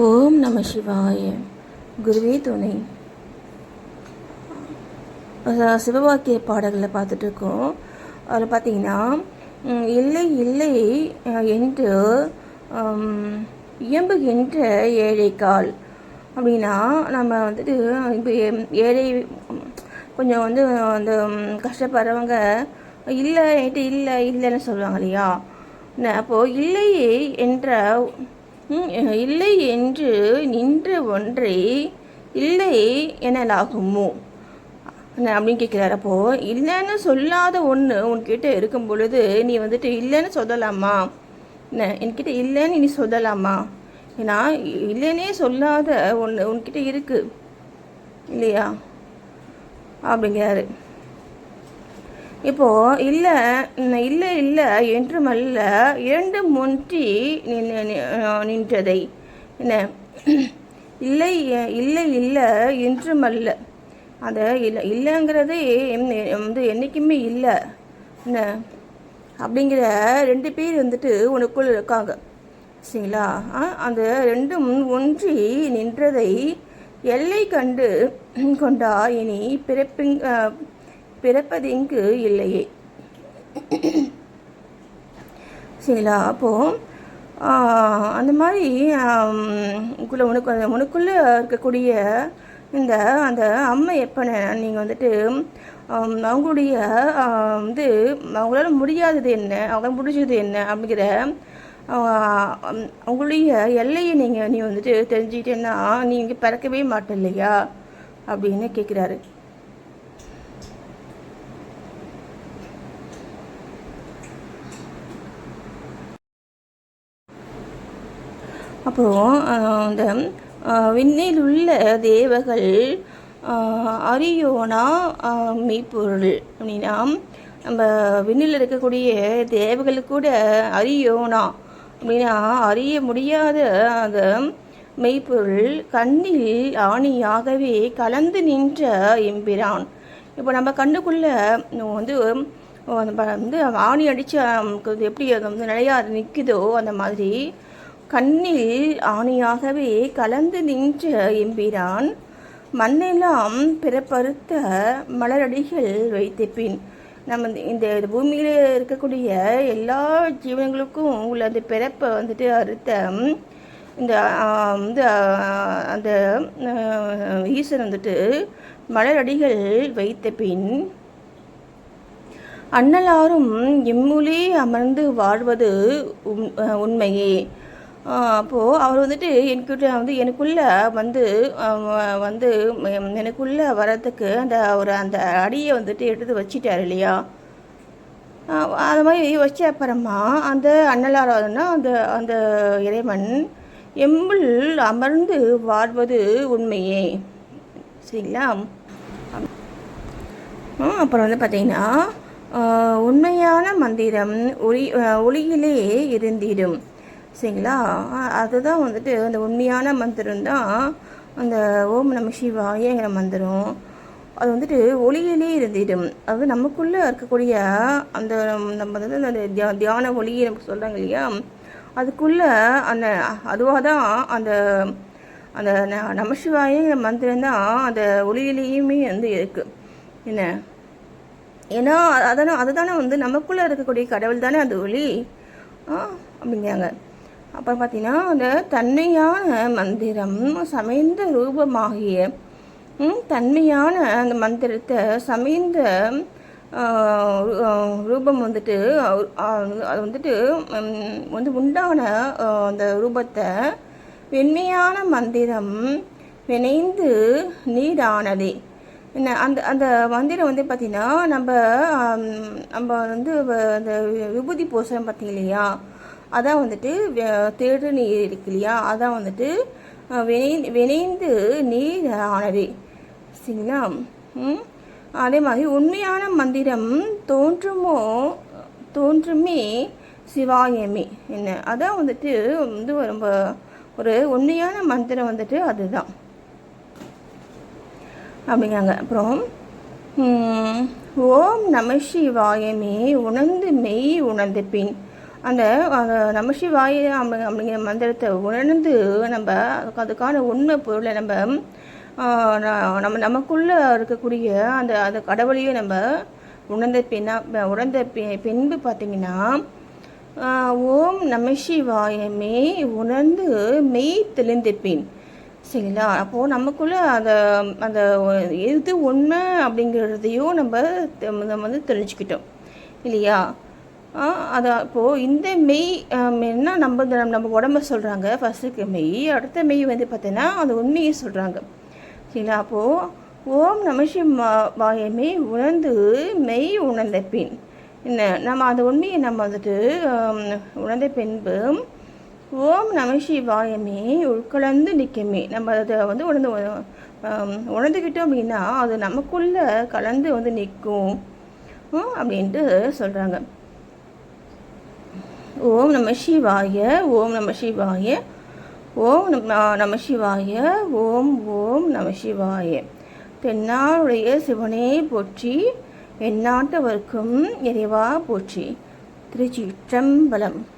ஓம் நம சிவாய. குருவே துணை. சிவவாக்கிய பாடல்களை பார்த்துட்டு இருக்கோம் அதில் பார்த்தீங்கன்னா இல்லை இல்லை என்று இயம்புகின்ற ஏழைக்கால் அப்படின்னா நம்ம வந்துட்டு இப்போ ஏழை கொஞ்சம் வந்து அந்த கஷ்டப்படுறவங்க இல்லை என்கிட்ட இல்லை இல்லைன்னு சொல்லுவாங்க இல்லையா? அப்போது இல்லை இல்லையே என்ற இல்லை என்று நின்ற ஒன்றை இல்லை எனலாகுமோ? அப்படின்னு கேட்குறாரு. அப்போது இல்லைன்னு சொல்லாத ஒன்று உன்கிட்ட இருக்கும் பொழுது நீ வந்துட்டு இல்லைன்னு சொல்லலாமா? என்ன என்கிட்ட இல்லைன்னு நீ சொல்லலாமா? ஏன்னா இல்லைன்னே சொல்லாத ஒன்று உன்கிட்ட இருக்குது இல்லையா? அப்படிங்கிறாரு. இப்போது இல்லை இல்லை இல்லை என்று மல்ல இரண்டு ஒன்றி நின்றதை. என்ன? இல்லை இல்லை இல்லை என்றுமல்ல அது இல்லை இல்லைங்கிறதே வந்து என்றைக்குமே இல்லை. என்ன? அப்படிங்கிற ரெண்டு பேர் வந்துட்டு உனக்குள் இருக்காங்க. சரிங்களா? ஆ, அந்த ரெண்டும் ஒன்றி நின்றதை எல்லை கண்டு கொண்டா இனி பிறப்பிங் பிறப்பது இங்கு இல்லையே. சரிங்களா அப்போது அந்த மாதிரி ஆம், உனக்கு உனக்குள்ளே இருக்கக்கூடிய இந்த அந்த அம்மை எப்பனை நீங்கள் வந்துட்டு அவங்களுடைய வந்து அவங்களால முடியாதது என்ன அவங்க முடிஞ்சது என்ன அப்படிங்கிற அவங்களுடைய எல்லையை நீங்கள் நீ வந்துட்டு தெரிஞ்சுக்கிட்டேன்னா நீ இங்கே பிறக்கவே மாட்ட இல்லையா? அப்படின்னு கேட்குறாரு அப்புறம் அந்த இந்த விண்ணில் உள்ள தேவர்கள் அரியோனா மெய்ப்பொருள் அப்படின்னா நம்ம விண்ணில் இருக்கக்கூடிய தேவர்கள் கூட அரியோனா அப்படின்னா அறிய முடியாத அந்த மெய்ப்பொருள் கண்ணில் ஆணியாகவே கலந்து நின்ற எம்பிரான். இப்போ நம்ம கண்ணுக்குள்ளே நம்ம வந்து வந்து ஆணி அடித்து நமக்கு எப்படி அது வந்து நிலையா நிற்குதோ அந்த மாதிரி கண்ணில் ஆணியாகவே கலந்து நின்ற எம்பிரான் மண்ணெல்லாம் பிறப்பறுத்த மலரடிகள் வைத்த பின் நம்ம இந்த- இந்த பூமியில் இருக்கக்கூடிய எல்லா ஜீவன்களுக்கும் உள்ள அந்த பிறப்பை வந்துட்டு அறுத்த இந்த இந்த அந்த ஈசன் வந்துட்டு மலரடிகள் வைத்த பின் அண்ணலாரும் இம்முலே அமர்ந்து வாழ்வது உண் உண்மையே. அப்போது அவர் வந்துட்டு என்கிட்ட வந்து எனக்குள்ள வந்து வந்து எனக்குள்ளே வரத்துக்கு அந்த ஒரு அந்த அடியை வந்துட்டு எடுத்து வச்சிட்டார் இல்லையா? அது மாதிரி வச்ச அப்புறமா அந்த அண்ணலாரன்னா அந்த அந்த இறைவன் எம்புள் அமர்ந்து வாழ்வது உண்மையே. சரிங்களா? அப்புறம் வந்து பார்த்தீங்கன்னா உண்மையான மந்திரம் ஒளி ஒளியிலே இருந்திடும். சரிங்களா? அதுதான் வந்துட்டு அந்த உண்மையான மந்திரம் தான். அந்த ஓம் நம சிவாயங்கிற மந்திரம். அது வந்துட்டு ஒளியிலே இருந்திடும். அது நமக்குள்ளே இருக்கக்கூடிய அந்த நம்ம வந்து அந்த தியா- தியான ஒளி நமக்கு சொல்கிறாங்க இல்லையா? அதுக்குள்ளே அந்த அதுவாக தான் அந்த அந்த ந- நமசிவாயங்கிற மந்திரம் தான் அந்த ஒளியிலேயுமே வந்து இருக்குது என்ன? ஏன்னா அதானே அதுதானே வந்து நமக்குள்ளே இருக்கக்கூடிய கடவுள் தானே அந்த ஒளி. ஆ அப்படிங்கிறாங்க. அப்புறம் பார்த்தீங்கன்னா அந்த தன்மையான மந்திரம் சமைந்த ரூபமாகிய தன்மையான அந்த மந்திரத்தை சமைந்த ரூபம் வந்துட்டு அது வந்துட்டு வந்து உண்டான அந்த ரூபத்தை வெண்மையான மந்திரம் வினைந்து நீரானதே என்ன அந்த அந்த மந்திரம் வந்து பார்த்திங்கன்னா நம்ம நம்ம வந்து வ- அந்த விபூதி பூசணம் பார்த்தீங்க இல்லையா? அதான் வந்துட்டு தேடு நீர் இருக்கு இல்லையா? அதான் வந்துட்டு வினை வினைந்து நீர் ஆனது. சரிங்களா? ம்? அதே மாதிரி உண்மையான மந்திரம் தோன்றுமோ தோன்றுமே சிவாயமே. என்ன? அதான் வந்துட்டு வந்து ரொம்ப ஒரு உண்மையான மந்திரம் வந்துட்டு அதுதான். அப்படிங்கிறாங்க. அப்புறம் ஓம் நம சிவாயமே உணர்ந்து மெய் உணர்ந்து பின். அந்த அந்த நமசிவாய அப்படி அப்படிங்கிற மந்திரத்தை உணர்ந்து நம்ம அதுக்கு அதுக்கான உண்மை பொருளை நம்ம நம்ம நமக்குள்ளே இருக்கக்கூடிய அந்த அந்த கடவுளையும் நம்ம உணர்ந்த பின்னா உணர்ந்த பின்பு பார்த்தீங்கன்னா ஆ, ஓம் நமசிவாயமே உணர்ந்து மெய் தெளிந்த பின் சரிங்களா? அப்போது நமக்குள்ளே அந்த அந்த எது உண்மை அப்படிங்கிறதையும் நம்ம தெ- நம்ம வந்து தெரிஞ்சுக்கிட்டோம். இல்லையா? அது அப்போது இந்த மெய் என்ன நம்ம இந்த நம்ம உடம்ப சொல்கிறாங்க ஃபஸ்ட்டுக்கு மெய் அடுத்த மெய் வந்து பார்த்தீங்கன்னா அந்த உண்மையை சொல்கிறாங்க சரிங்களா? அப்போது ஓம் நம வாயமே உணர்ந்து மெய் உணர்ந்த பின். என்ன நம்ம அந்த உண்மையை நம்ம வந்துட்டு உணர்ந்த பின்பு ஓம் நமசி வாயமே உட்கலந்து நிற்கமே. நம்ம அதை வந்து உணர்ந்து உணர்ந்துக்கிட்டோம் அப்படின்னா அது நமக்குள்ளே கலந்து வந்து நிற்கும் அப்படின்ட்டு சொல்கிறாங்க ஓம் நம சிவாய ஓம் நம சிவாய ஓம் நம சிவாய ஓம் ஓம் நம சிவாய. தென்னாளுடைய சிவனே போற்றி எந்நாட்டவர்க்கும் இறைவா போற்றி. திருச்சிற்றம்பலம்.